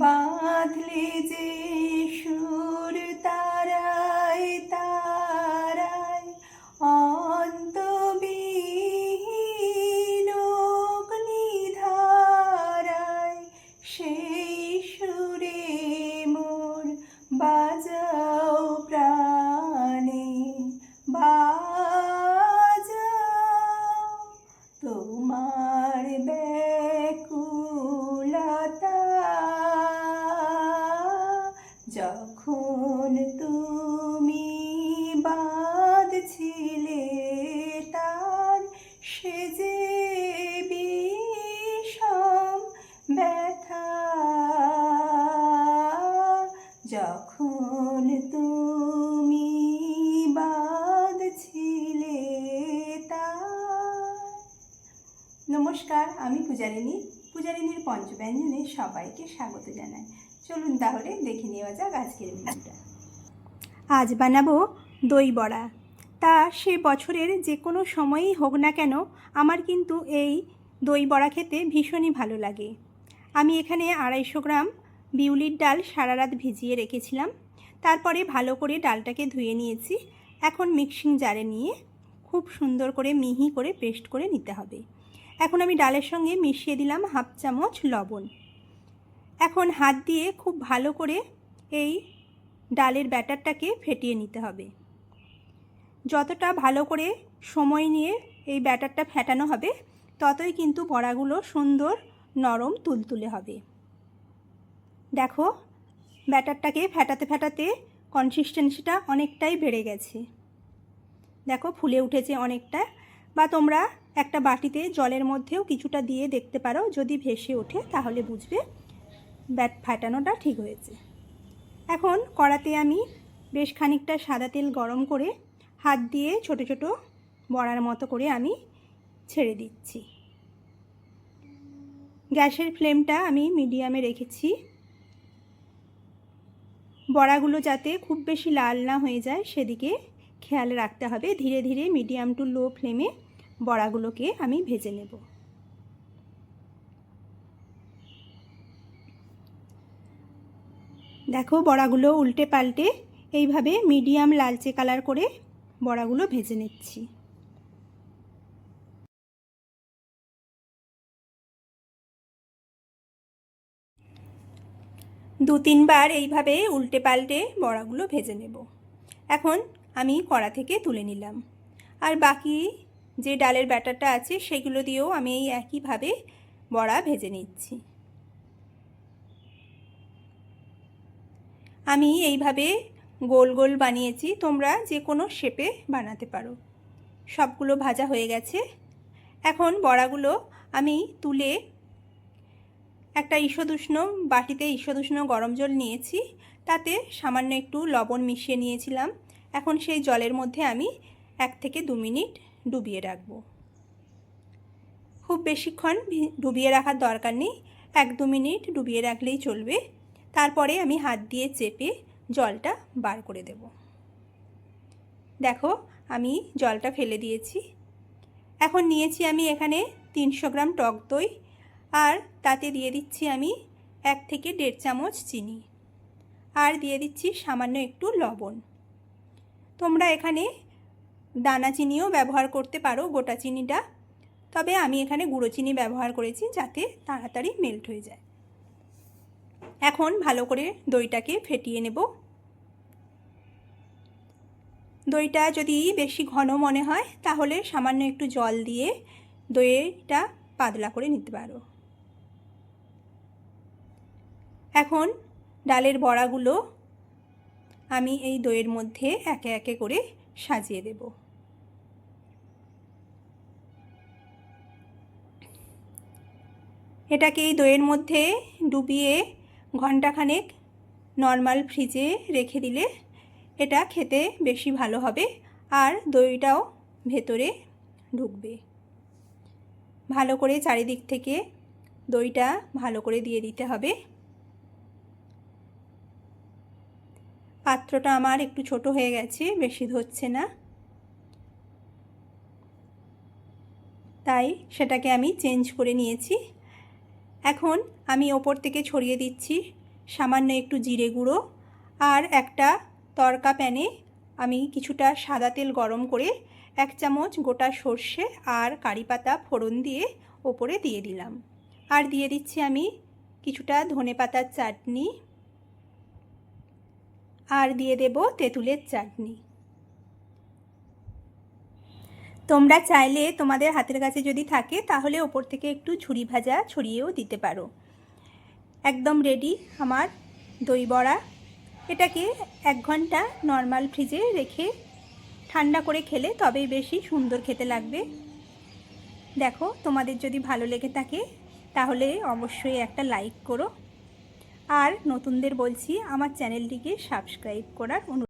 বাঁধলে যে সুর যখন তুমি বাদ বাঁধছিলে তার সে যে বিষম ব্যথা, যখন তুমি বাদ বাঁধছিলে তার। নমস্কার, আমি পূজারিনী পূজারিনীর পঞ্চব্যঞ্জনে সবাইকে স্বাগত জানাই। চলুন তাহলে দেখে নেওয়া যাক আজকের ভিডিওটা। আজ বানাবো দই বড়া। তা সে বছরের যে কোনো সময়ই হোক না কেন, আমার কিন্তু এই দই বড়া খেতে ভীষণই ভালো লাগে। আমি এখানে আড়াইশো গ্রাম বিউলির ডাল সারা রাত ভিজিয়ে রেখেছিলাম। তারপরে ভালো করে ডালটাকে ধুয়ে নিয়েছি। এখন মিক্সিং জারে নিয়ে খুব সুন্দর করে মিহি করে পেস্ট করে নিতে হবে। এখন আমি ডালের সঙ্গে মিশিয়ে দিলাম হাফ চামচ লবণ। এখন হাত দিয়ে খুব ভালো করে এই ডালের ব্যাটারটাকে ফেটিয়ে নিতে হবে। যতটা ভালো করে সময় নিয়ে এই ব্যাটারটা ফেটানো হবে, ততই কিন্তু বড়াগুলো সুন্দর নরম তুলতুলে হবে। দেখো, ব্যাটারটাকে ফেটাতে ফেটাতে কনসিস্টেন্সিটা অনেকটাই বেড়ে গেছে। দেখো, ফুলে উঠেছে অনেকটা। বা তোমরা একটা বাটিতে জলের মধ্যেও কিছুটা দিয়ে দেখতে পারো, যদি ভেসে ওঠে তাহলে বুঝবে। ব্যাট ফাটানোটা ঠিক হয়েছে। এখন কড়াতে আমি বেশ খানিকটা সাদা তেল গরম করে হাত দিয়ে ছোট ছোট বড়ার মতো করে আমি ছেড়ে দিচ্ছি। গ্যাসের ফ্লেমটা আমি মিডিয়ামে রেখেছি। বড়াগুলো যাতে খুব বেশি লাল না হয়ে যায় সেদিকে খেয়াল রাখতে হবে। ধীরে ধীরে মিডিয়াম টু লো ফ্লেমে বড়াগুলোকে আমি ভেজে নেব। দেখো বড়াগুলো উল্টে পাল্টে এইভাবে মিডিয়াম লালচে কালার করে বড়াগুলো ভেজে নিচ্ছি। দু তিনবার এইভাবে উল্টে পাল্টে বড়াগুলো ভেজে নেব। এখন আমি কড়া থেকে তুলে নিলাম। আর বাকি যে ডালের ব্যাটারটা আছে সেগুলো দিয়েও আমি এই একইভাবে বড়া ভেজে নিচ্ছি। আমি এইভাবে গোল গোল বানিয়েছি, তোমরা যে কোনো শেপে বানাতে পারো। সবগুলো ভাজা হয়ে গেছে। এখন বড়াগুলো আমি তুলে একটা ঈষদুষ্ণ বাটিতে ঈষদুষ্ণ গরম জল নিয়েছি, তাতে সামান্য একটু লবণ মিশিয়ে নিয়েছিলাম। এখন সেই জলের মধ্যে আমি এক থেকে দু মিনিট ডুবিয়ে রাখব। খুব বেশিক্ষণ ডুবিয়ে রাখার দরকার নেই। এক দু মিনিট ডুবিয়ে রাখলেই চলবে। তারপরে আমি হাত দিয়ে চেপে জলটা বার করে দেব। দেখো, আমি জলটা ফেলে দিয়েছি। এখন নিয়েছি আমি এখানে তিনশো গ্রাম টক দই আর তাতে দিয়ে দিচ্ছি আমি এক থেকে দেড় চামচ চিনি। আর দিয়ে দিচ্ছি সামান্য একটু লবণ। তোমরা এখানে দানা চিনিও ব্যবহার করতে পারো, গোটা চিনিটা। তবে আমি এখানে গুঁড়ো চিনি ব্যবহার করেছি যাতে তাড়াতাড়ি মেল্ট হয়ে যায়। এখন ভালো করে দইটাকে ফেটিয়ে নেব। দইটা যদি বেশি ঘন মনে হয়, তাহলে সামান্য একটু জল দিয়ে দইটা পাতলা করে নিতে পারো। এখন ডালের বড়াগুলো আমি এই দইয়ের মধ্যে একে একে করে সাজিয়ে দেব। এটাকে এই দইয়ের মধ্যে ডুবিয়ে ঘন্টাখানেক নর্মাল ফ্রিজে রেখে দিলে এটা খেতে বেশি ভালো হবে আর দইটাও ভেতরে ঢুকবে। ভালো করে চারিদিক থেকে দইটা ভালো করে দিয়ে দিতে হবে। পাত্রটা আমার একটু ছোট হয়ে গেছে, বেশি ধরছে না। তাই সেটাকে আমি চেঞ্জ করে নিয়েছি। এখন আমি ওপর থেকে ছড়িয়ে দিচ্ছি, সামান্য একটু জিরে গুঁড়ো আর একটা তরকা প্যানে আমি কিছুটা সাদা তেল গরম করে এক চামচ গোটা সর্ষে আর কারি পাতা ফোড়ন দিয়ে ওপরে দিয়ে দিলাম। আর দিয়ে দিচ্ছি আমি কিছুটা ধনে পাতার চাটনি আর দিয়ে দেব তেঁতুলের চাটনি। তোমরা চাইলে তোমাদের হাতের কাছে যদি থাকে, তাহলে ওপর থেকে একটু ঝুরি ভাজা ছড়িয়েও দিতে পারো। একদম রেডি আমার দই বড়া। এটাকে এক ঘণ্টা নর্মাল ফ্রিজে রেখে ঠান্ডা করে খেলে তবেই বেশি সুন্দর খেতে লাগবে। দেখো, তোমাদের যদি ভালো লেগে থাকে, তাহলে অবশ্যই একটা লাইক করো। আর নতুনদের বলছি, আমার চ্যানেলটিকে সাবস্ক্রাইব করার অনুরোধ।